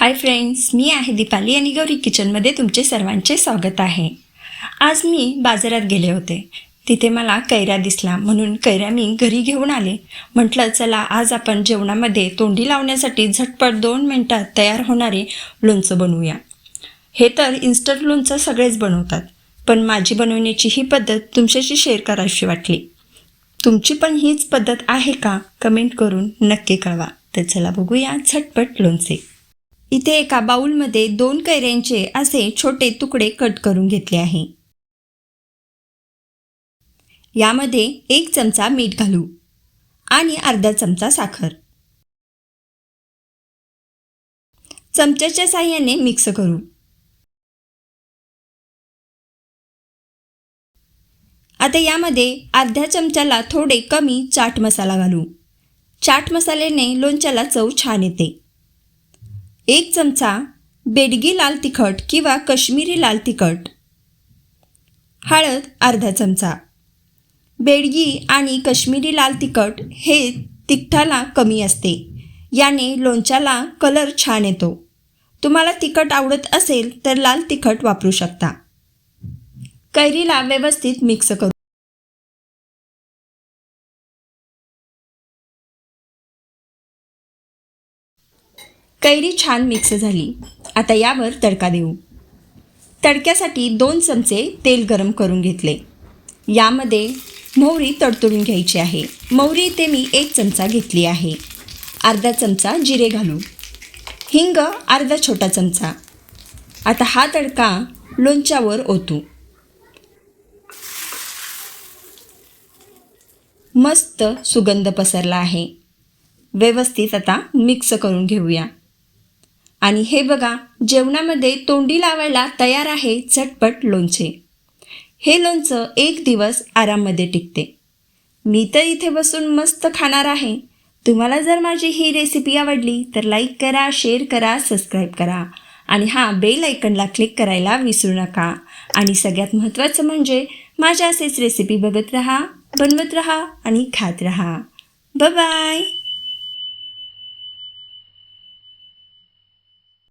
Hi friends मी आहे दीपाली आणि गौरी किचनमध्ये तुमचे सर्वांचे स्वागत आहे. आज मी बाजारात गेले होते. तिथे मला कैऱ्या दिसला म्हणून कैऱ्या मी घरी घेऊन आले. म्हटलं चला आज आपण जेवणामध्ये तोंडी लावण्यासाठी झटपट दोन मिनटात तयार होणारे लोणचं बनवूया. हे तर इन्स्टंट लोणचं सगळेच बनवतात पण माझी बनवण्याची ही पद्धत तुमच्याशी शेअर करावीशी वाटली. तुमची पण हीच पद्धत आहे का? कमेंट करून नक्की कळवा. तर चला बघूया झटपट लोणचे. इथे एका बाऊलमध्ये दोन कैऱ्यांचे असे छोटे तुकडे कट करून घेतले आहे. यामध्ये एक चमचा मीठ घालू आणि अर्धा चमचा साखर. चमच्याच्या साह्याने मिक्स करू. आता यामध्ये अर्ध्या चमच्याला थोडे कमी चाट मसाला घालू. चाट मसाल्याने लोणच्याला चव छान येते. एक चमचा बेडगी लाल तिखट किंवा कश्मीरी लाल तिखट. हळद अर्धा चमचा. बेडगी आणि कश्मीरी लाल तिखट हे तिखटाला कमी असते. याने लोणच्याला कलर छान येतो. तुम्हाला तिखट आवडत असेल तर लाल तिखट वापरू शकता. कैरीला व्यवस्थित मिक्स करू कैरी छान मिक्स झाली. आता यावर तडका देऊ. तडक्यासाठी दोन चमचे तेल गरम करून घेतले. यामध्ये मोहरी तडतडून घ्यायची आहे. मोहरी इथे मी एक चमचा घेतली आहे. अर्धा चमचा जिरे घालू. हिंग अर्धा छोटा चमचा. आता हा तडका लोणच्यावर ओतू. मस्त सुगंध पसरला आहे. व्यवस्थित आता मिक्स करून घेऊया. आणि हे बघा जेवणामध्ये तोंडी लावायला तयार आहे झटपट लोणचे. हे लोणचं एक दिवस आराममध्ये टिकते. मी तर इथे बसून मस्त खाणार आहे. तुम्हाला जर माझी ही रेसिपी आवडली तर लाईक करा शेअर करा सबस्क्राईब करा. आणि हां बेल आयकनला क्लिक करायला विसरू नका. आणि सगळ्यात महत्त्वाचं म्हणजे माझ्या असेच रेसिपी बघत राहा बनवत राहा आणि खात राहा. बाय